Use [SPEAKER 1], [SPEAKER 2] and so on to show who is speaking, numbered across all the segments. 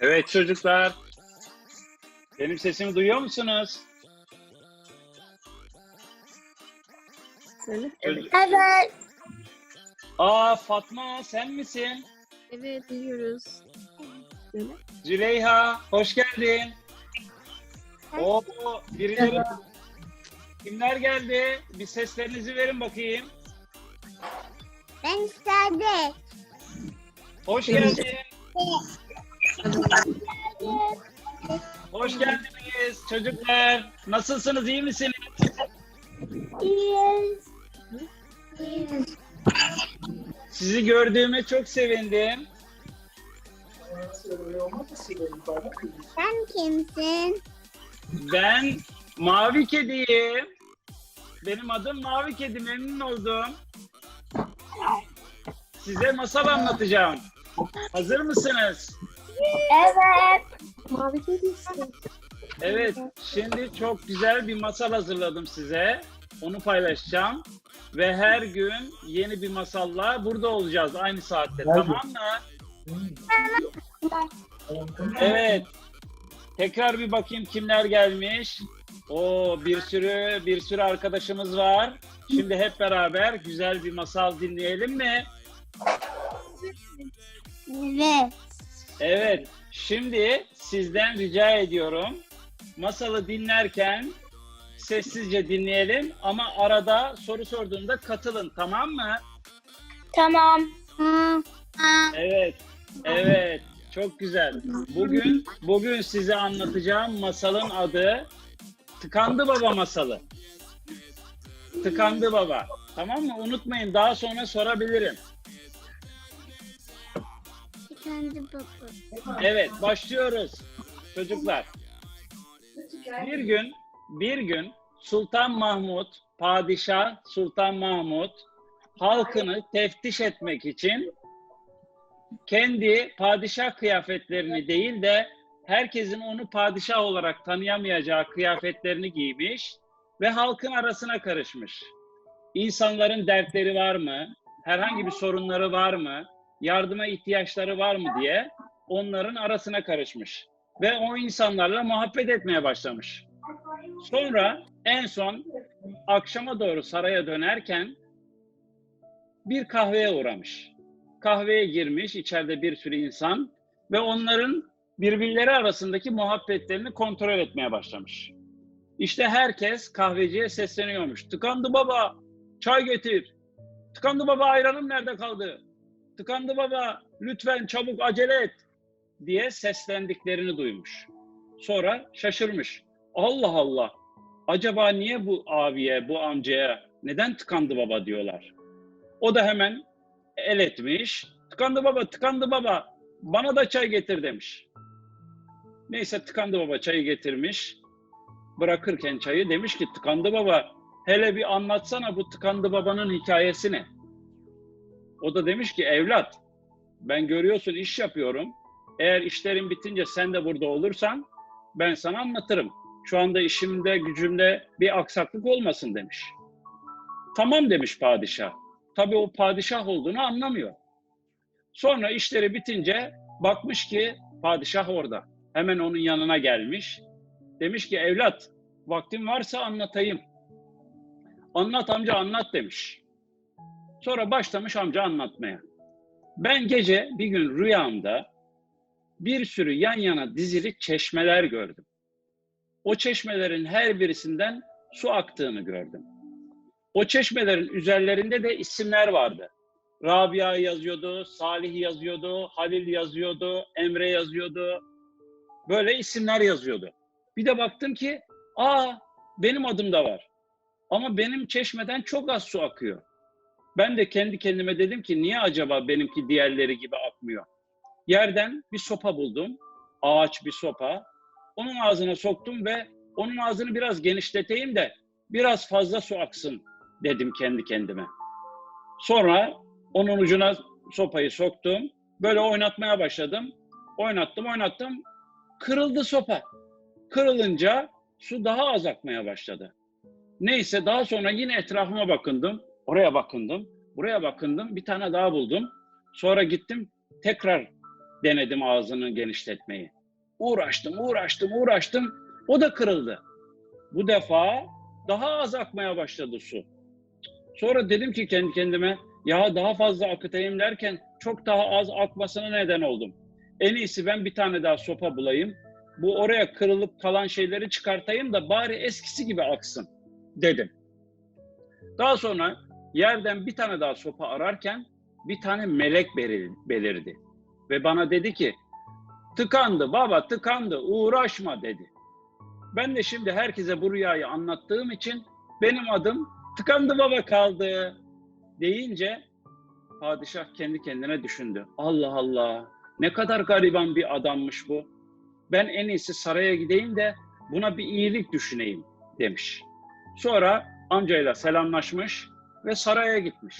[SPEAKER 1] Evet çocuklar. Benim sesimi duyuyor musunuz?
[SPEAKER 2] Söyle.
[SPEAKER 3] Evet.
[SPEAKER 1] Aa Fatma sen misin?
[SPEAKER 2] Evet duyuyoruz. Söyle.
[SPEAKER 1] Züleyha hoş geldin. Oo birileri. Kimler geldi? Bir seslerinizi verin bakayım.
[SPEAKER 3] Ben Sade.
[SPEAKER 1] Hoş geldin. Hoş geldiniz çocuklar. Nasılsınız iyi misiniz?
[SPEAKER 3] İyiyiz. İyiyiz.
[SPEAKER 1] Sizi gördüğüme çok sevindim.
[SPEAKER 3] Sen kimsin?
[SPEAKER 1] Ben Mavi Kedi'yim. Benim adım Mavi Kedi. Memnun oldum. Size masal anlatacağım. Hazır mısınız?
[SPEAKER 3] Evet.
[SPEAKER 2] Mavi kedisi.
[SPEAKER 1] Evet. Şimdi çok güzel bir masal hazırladım size. Onu paylaşacağım. Ve her gün yeni bir masalla burada olacağız aynı saatte. Tamam mı? Evet. Tekrar bir bakayım kimler gelmiş. O bir sürü bir sürü arkadaşımız var. Şimdi hep beraber güzel bir masal dinleyelim mi?
[SPEAKER 3] Evet.
[SPEAKER 1] Evet. Şimdi sizden rica ediyorum. Masalı dinlerken sessizce dinleyelim ama arada soru sorduğumda katılın tamam mı?
[SPEAKER 3] Tamam.
[SPEAKER 1] Evet. Evet. Çok güzel. Bugün bugün size anlatacağım masalın adı Tıkandı Baba masalı. Tıkandı Baba. Tamam mı? Unutmayın daha sonra sorabilirim.
[SPEAKER 3] Kendi baba.
[SPEAKER 1] Evet, başlıyoruz çocuklar. Bir gün, bir gün Sultan Mahmut, padişah Sultan Mahmut halkını teftiş etmek için kendi padişah kıyafetlerini değil de herkesin onu padişah olarak tanıyamayacağı kıyafetlerini giymiş ve halkın arasına karışmış. İnsanların dertleri var mı? Herhangi bir sorunları var mı? Yardıma ihtiyaçları var mı diye onların arasına karışmış ve o insanlarla muhabbet etmeye başlamış. Sonra en son akşama doğru saraya dönerken bir kahveye uğramış. Kahveye girmiş içeride bir sürü insan ve onların birbirleri arasındaki muhabbetlerini kontrol etmeye başlamış. İşte herkes kahveciye sesleniyormuş. Tıkandı baba, çay getir. Tıkandı baba, ayranım nerede kaldı? Tıkandı baba, lütfen çabuk acele et diye seslendiklerini duymuş. Sonra şaşırmış. Allah Allah, acaba niye bu abiye, bu amcaya neden tıkandı baba diyorlar? O da hemen el etmiş. Tıkandı baba, tıkandı baba, bana da çay getir demiş. Neyse tıkandı baba çayı getirmiş. Bırakırken çayı demiş ki tıkandı baba hele bir anlatsana bu tıkandı babanın hikayesini. O da demiş ki evlat ben görüyorsun iş yapıyorum. Eğer işlerin bitince sen de burada olursan ben sana anlatırım. Şu anda işimde gücümde bir aksaklık olmasın demiş. Tamam demiş padişah. Tabii o padişah olduğunu anlamıyor. Sonra işleri bitince bakmış ki padişah orada. Hemen onun yanına gelmiş. Demiş ki evlat vaktin varsa anlatayım. Anlat amca anlat demiş. Sonra başlamış amca anlatmaya. Ben gece bir gün rüyamda bir sürü yan yana dizili çeşmeler gördüm. O çeşmelerin her birisinden su aktığını gördüm. O çeşmelerin üzerlerinde de isimler vardı. Rabia yazıyordu, Salih yazıyordu, Halil yazıyordu, Emre yazıyordu. Böyle isimler yazıyordu. Bir de baktım ki, aa benim adım da var. Ama benim çeşmeden çok az su akıyor. Ben de kendi kendime dedim ki niye acaba benimki diğerleri gibi akmıyor? Yerden bir sopa buldum. Ağaç bir sopa. Onun ağzına soktum ve onun ağzını biraz genişleteyim de biraz fazla su aksın dedim kendi kendime. Sonra onun ucuna sopayı soktum. Böyle oynatmaya başladım. Oynattım, oynattım. Kırıldı sopa. Kırılınca su daha az akmaya başladı. Neyse daha sonra yine etrafıma bakındım. Oraya bakındım. Buraya bakındım. Bir tane daha buldum. Sonra gittim tekrar denedim ağzını genişletmeyi. Uğraştım, uğraştım, uğraştım. O da kırıldı. Bu defa daha az akmaya başladı su. Sonra dedim ki kendi kendime ya daha fazla akıtayım derken çok daha az akmasına neden oldum. En iyisi ben bir tane daha sopa bulayım. Bu oraya kırılıp kalan şeyleri çıkartayım da bari eskisi gibi aksın dedim. Daha sonra yerden bir tane daha sopa ararken bir tane melek belirdi. Ve bana dedi ki tıkandı baba tıkandı uğraşma dedi. Ben de şimdi herkese bu rüyayı anlattığım için benim adım tıkandı baba kaldı deyince padişah kendi kendine düşündü. Allah Allah ne kadar gariban bir adammış bu. Ben en iyisi saraya gideyim de buna bir iyilik düşüneyim demiş. Sonra amcayla selamlaşmış ve saraya gitmiş.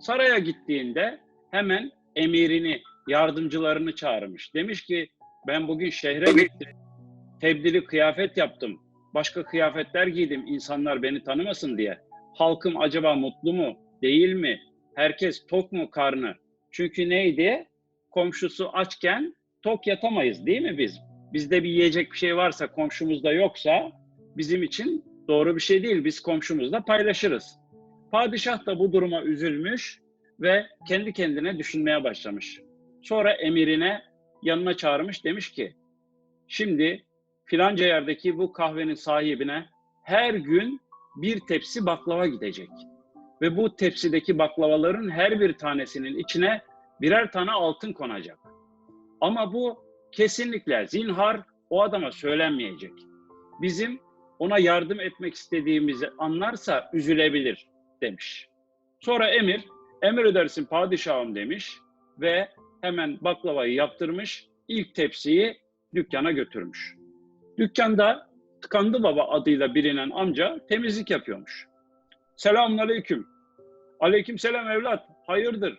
[SPEAKER 1] Saraya gittiğinde hemen emirini, yardımcılarını çağırmış. Demiş ki ben bugün şehre gittim. Tebdili kıyafet yaptım. Başka kıyafetler giydim insanlar beni tanımasın diye. Halkım acaba mutlu mu, değil mi? Herkes tok mu karnı? Çünkü neydi? Komşusu açken tok yatamayız değil mi biz? Bizde bir yiyecek bir şey varsa komşumuzda yoksa bizim için doğru bir şey değil. Biz komşumuzla paylaşırız. Padişah da bu duruma üzülmüş ve kendi kendine düşünmeye başlamış. Sonra emirine yanına çağırmış demiş ki şimdi filanca yerdeki bu kahvenin sahibine her gün bir tepsi baklava gidecek. Ve bu tepsideki baklavaların her bir tanesinin içine birer tane altın konacak. Ama bu kesinlikle zinhar o adama söylenmeyecek. Bizim ona yardım etmek istediğimizi anlarsa üzülebilir demiş. Sonra emir, emir edersin padişahım demiş ve hemen baklavayı yaptırmış, ilk tepsiyi dükkana götürmüş. Dükkanda Tıkandı Baba adıyla bilinen amca temizlik yapıyormuş. Selamun aleyküm. Aleyküm selam evlat. Hayırdır?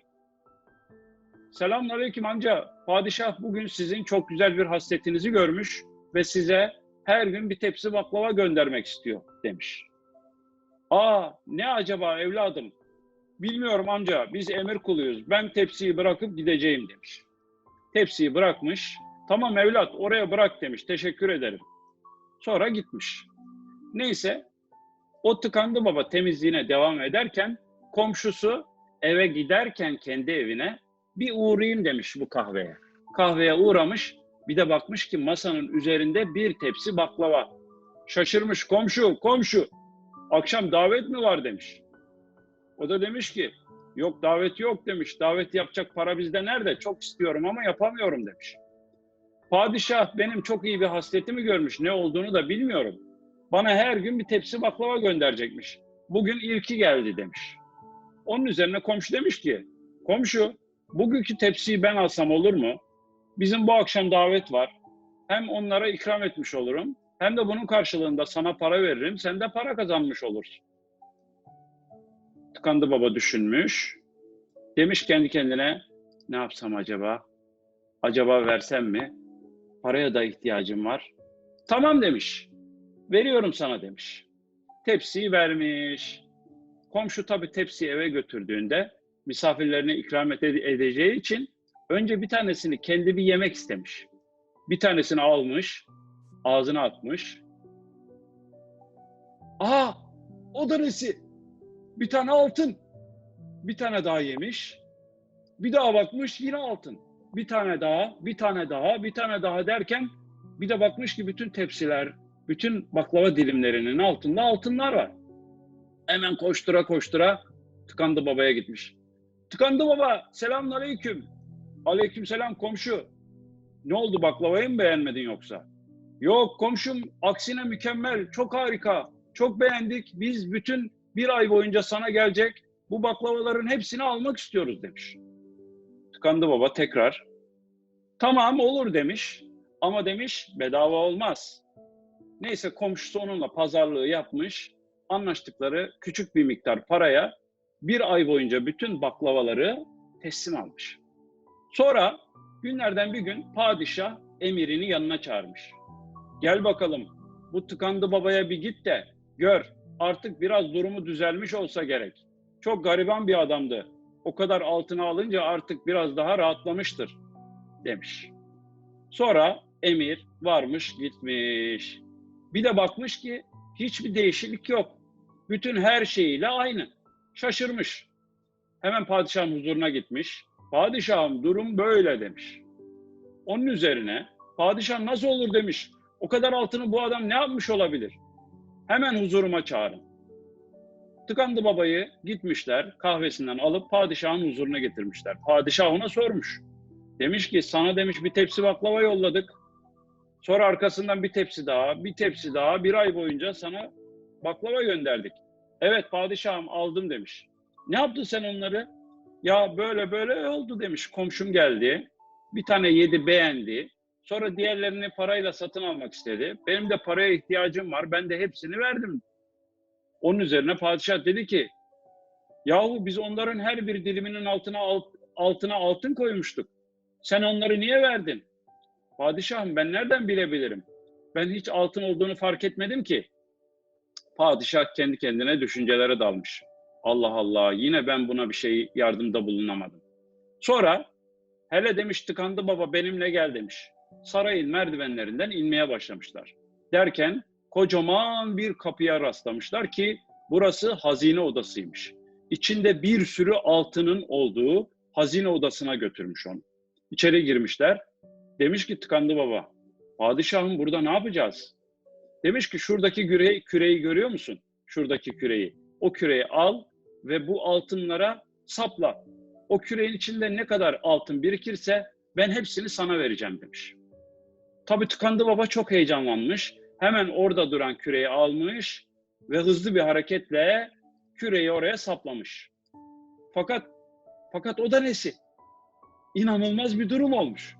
[SPEAKER 1] Selamun aleyküm amca. Padişah bugün sizin çok güzel bir hasletinizi görmüş ve size her gün bir tepsi baklava göndermek istiyor demiş. Aa ne acaba evladım? Bilmiyorum amca biz emir kuluyuz. Ben tepsiyi bırakıp gideceğim demiş. Tepsiyi bırakmış. Tamam evlat oraya bırak demiş. Teşekkür ederim. Sonra gitmiş. Neyse o tıkandı baba temizliğine devam ederken komşusu eve giderken kendi evine bir uğrayayım demiş bu kahveye. Kahveye uğramış bir de bakmış ki masanın üzerinde bir tepsi baklava. Şaşırmış komşu komşu akşam davet mi var demiş. O da demiş ki yok davet yok demiş. Davet yapacak para bizde nerede? Çok istiyorum ama yapamıyorum demiş. Padişah benim çok iyi bir hasletimi görmüş. Ne olduğunu da bilmiyorum. Bana her gün bir tepsi baklava gönderecekmiş. Bugün ilki geldi demiş. Onun üzerine komşu demiş ki, komşu bugünkü tepsiyi ben alsam olur mu? Bizim bu akşam davet var. Hem onlara ikram etmiş olurum, hem de bunun karşılığında sana para veririm, sen de para kazanmış olursun. Tıkandı baba düşünmüş. Demiş kendi kendine, ne yapsam acaba? Acaba versem mi? Paraya da ihtiyacım var. Tamam demiş. Veriyorum sana demiş. Tepsiyi vermiş. Komşu tabii tepsiyi eve götürdüğünde misafirlerine ikram ede- edeceği için önce bir tanesini kendi bir yemek istemiş. Bir tanesini almış, ağzına atmış. Aa, o da nesi? Bir tane altın. Bir tane daha yemiş. Bir daha bakmış yine altın. Bir tane daha, bir tane daha, bir tane daha derken bir de bakmış ki bütün tepsiler, bütün baklava dilimlerinin altında altınlar var. Hemen koştura koştura tıkandı babaya gitmiş. Tıkandı baba, selamun aleyküm. Aleyküm selam komşu. Ne oldu baklavayı mı beğenmedin yoksa? Yok komşum aksine mükemmel, çok harika, çok beğendik. Biz bütün bir ay boyunca sana gelecek bu baklavaların hepsini almak istiyoruz demiş. Tıkandı baba tekrar. Tamam olur demiş ama demiş bedava olmaz. Neyse komşusu onunla pazarlığı yapmış. Anlaştıkları küçük bir miktar paraya bir ay boyunca bütün baklavaları teslim almış. Sonra günlerden bir gün padişah emirini yanına çağırmış. Gel bakalım bu tıkandı babaya bir git de gör artık biraz durumu düzelmiş olsa gerek. Çok gariban bir adamdı. O kadar altına alınca artık biraz daha rahatlamıştır demiş. Sonra emir varmış gitmiş. Bir de bakmış ki hiçbir değişiklik yok. Bütün her şeyiyle aynı. Şaşırmış. Hemen padişahın huzuruna gitmiş. Padişahım durum böyle demiş. Onun üzerine padişah nasıl olur demiş. O kadar altını bu adam ne yapmış olabilir? Hemen huzuruma çağırın. Tıkandı babayı gitmişler kahvesinden alıp padişahın huzuruna getirmişler. Padişah ona sormuş. Demiş ki sana demiş bir tepsi baklava yolladık. Sonra arkasından bir tepsi daha, bir tepsi daha bir ay boyunca sana baklava gönderdik. Evet padişahım aldım demiş. Ne yaptın sen onları? Ya böyle böyle oldu demiş. Komşum geldi. Bir tane yedi beğendi. Sonra diğerlerini parayla satın almak istedi. Benim de paraya ihtiyacım var. Ben de hepsini verdim. Onun üzerine padişah dedi ki yahu biz onların her bir diliminin altına alt- altına altın koymuştuk. Sen onları niye verdin? Padişahım ben nereden bilebilirim? Ben hiç altın olduğunu fark etmedim ki. Padişah kendi kendine düşüncelere dalmış. Allah Allah yine ben buna bir şey yardımda bulunamadım. Sonra hele demiş tıkandı baba benimle gel demiş. Sarayın merdivenlerinden inmeye başlamışlar. Derken kocaman bir kapıya rastlamışlar ki burası hazine odasıymış. İçinde bir sürü altının olduğu hazine odasına götürmüş onu. İçeri girmişler. Demiş ki tıkandı baba. Padişahım burada ne yapacağız? Demiş ki şuradaki küreyi, küreyi görüyor musun? Şuradaki küreyi. O küreyi al ve bu altınlara sapla. O küreğin içinde ne kadar altın birikirse ben hepsini sana vereceğim demiş. Tabii tıkandı baba çok heyecanlanmış. Hemen orada duran küreyi almış ve hızlı bir hareketle küreyi oraya saplamış. Fakat fakat o da nesi? İnanılmaz bir durum olmuş.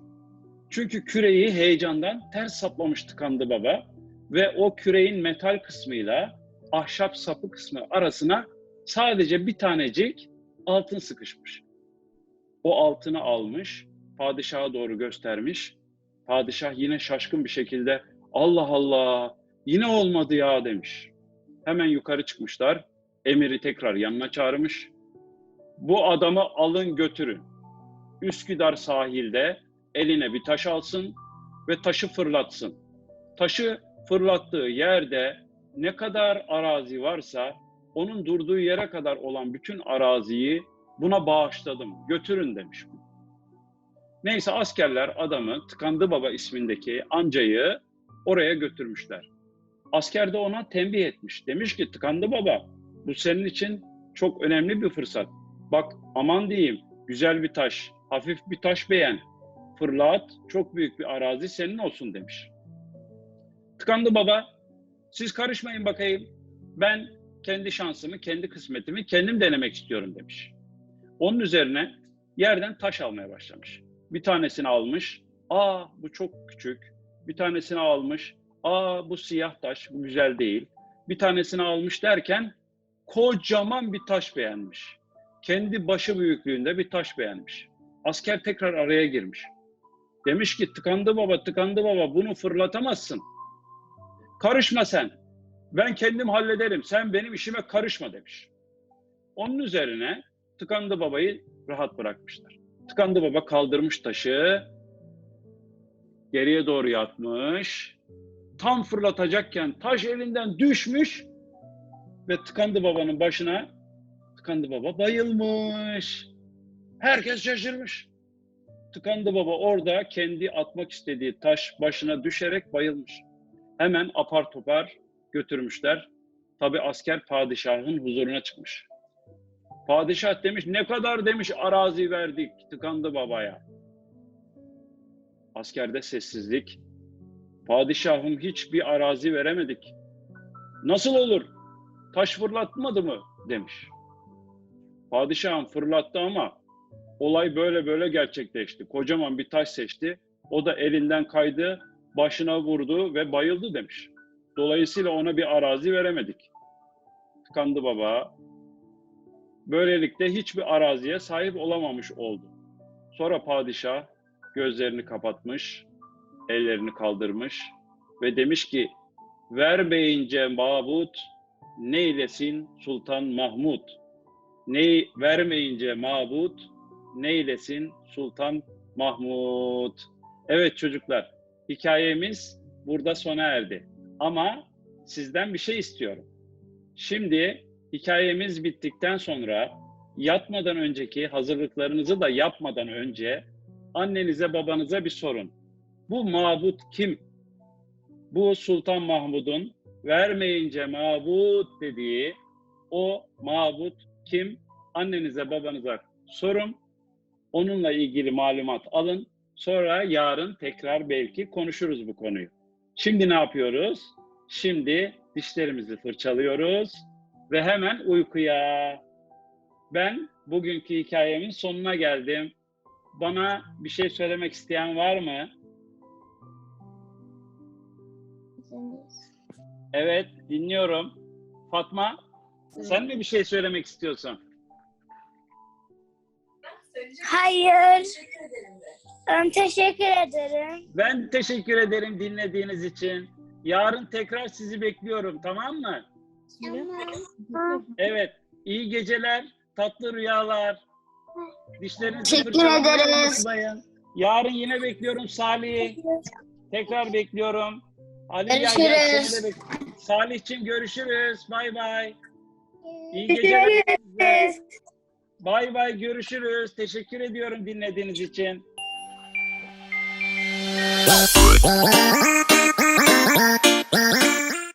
[SPEAKER 1] Çünkü küreyi heyecandan ters saplamış tıkandı baba ve o küreğin metal kısmıyla ahşap sapı kısmı arasına sadece bir tanecik altın sıkışmış. O altını almış, padişaha doğru göstermiş. Padişah yine şaşkın bir şekilde Allah Allah yine olmadı ya demiş. Hemen yukarı çıkmışlar. Emiri tekrar yanına çağırmış. Bu adamı alın götürün. Üsküdar sahilde eline bir taş alsın ve taşı fırlatsın. Taşı fırlattığı yerde ne kadar arazi varsa onun durduğu yere kadar olan bütün araziyi buna bağışladım. Götürün demiş. Neyse askerler adamı Tıkandı Baba ismindeki amcayı oraya götürmüşler. Asker de ona tembih etmiş. Demiş ki Tıkandı Baba bu senin için çok önemli bir fırsat. Bak aman diyeyim güzel bir taş, hafif bir taş beğen. Fırlat, çok büyük bir arazi senin olsun demiş. Tıkandı baba, siz karışmayın bakayım. Ben kendi şansımı, kendi kısmetimi kendim denemek istiyorum demiş. Onun üzerine yerden taş almaya başlamış. Bir tanesini almış, aa bu çok küçük. Bir tanesini almış, aa bu siyah taş, bu güzel değil. Bir tanesini almış derken kocaman bir taş beğenmiş. Kendi başı büyüklüğünde bir taş beğenmiş. Asker tekrar araya girmiş. Demiş ki tıkandı baba, tıkandı baba bunu fırlatamazsın. Karışma sen. Ben kendim hallederim. Sen benim işime karışma demiş. Onun üzerine tıkandı babayı rahat bırakmışlar. Tıkandı baba kaldırmış taşı. Geriye doğru yatmış. Tam fırlatacakken taş elinden düşmüş ve tıkandı babanın başına tıkandı baba bayılmış. Herkes şaşırmış. Tıkandı baba orada kendi atmak istediği taş başına düşerek bayılmış. Hemen apar topar götürmüşler. Tabi asker padişahın huzuruna çıkmış. Padişah demiş ne kadar demiş arazi verdik tıkandı babaya. Askerde sessizlik. Padişahım hiçbir arazi veremedik. Nasıl olur? Taş fırlatmadı mı? demiş. Padişahım fırlattı ama olay böyle böyle gerçekleşti. Kocaman bir taş seçti. O da elinden kaydı, başına vurdu ve bayıldı demiş. Dolayısıyla ona bir arazi veremedik. Tıkandı baba. Böylelikle hiçbir araziye sahip olamamış oldu. Sonra padişah gözlerini kapatmış, ellerini kaldırmış ve demiş ki vermeyince mabut neylesin Sultan Mahmud. Ney vermeyince mabut, neylesin Sultan Mahmud. Evet çocuklar, hikayemiz burada sona erdi. Ama sizden bir şey istiyorum. Şimdi hikayemiz bittikten sonra yatmadan önceki hazırlıklarınızı da yapmadan önce annenize babanıza bir sorun. Bu mabut kim? Bu Sultan Mahmud'un vermeyince mabut dediği o mabut kim? Annenize babanıza sorun. Onunla ilgili malumat alın. Sonra yarın tekrar belki konuşuruz bu konuyu. Şimdi ne yapıyoruz? Şimdi dişlerimizi fırçalıyoruz ve hemen uykuya. Ben bugünkü hikayemin sonuna geldim. Bana bir şey söylemek isteyen var mı? Evet, dinliyorum. Fatma, sen mi bir şey söylemek istiyorsun?
[SPEAKER 3] Hayır. Ben teşekkür ederim.
[SPEAKER 1] Ben teşekkür ederim dinlediğiniz için. Yarın tekrar sizi bekliyorum, tamam mı?
[SPEAKER 3] Tamam.
[SPEAKER 1] Evet, iyi geceler, tatlı rüyalar. Dişlerinizi
[SPEAKER 3] Teşekkür
[SPEAKER 1] fırçalamayı
[SPEAKER 3] ederiz.
[SPEAKER 1] unutmayın. Yarın yine bekliyorum Salih. Tekrar bekliyorum. Ali
[SPEAKER 3] Görüşürüz.
[SPEAKER 1] bek- Salih'cim görüşürüz. Bay bay. İyi geceler. Bay bay görüşürüz. Teşekkür ediyorum dinlediğiniz için.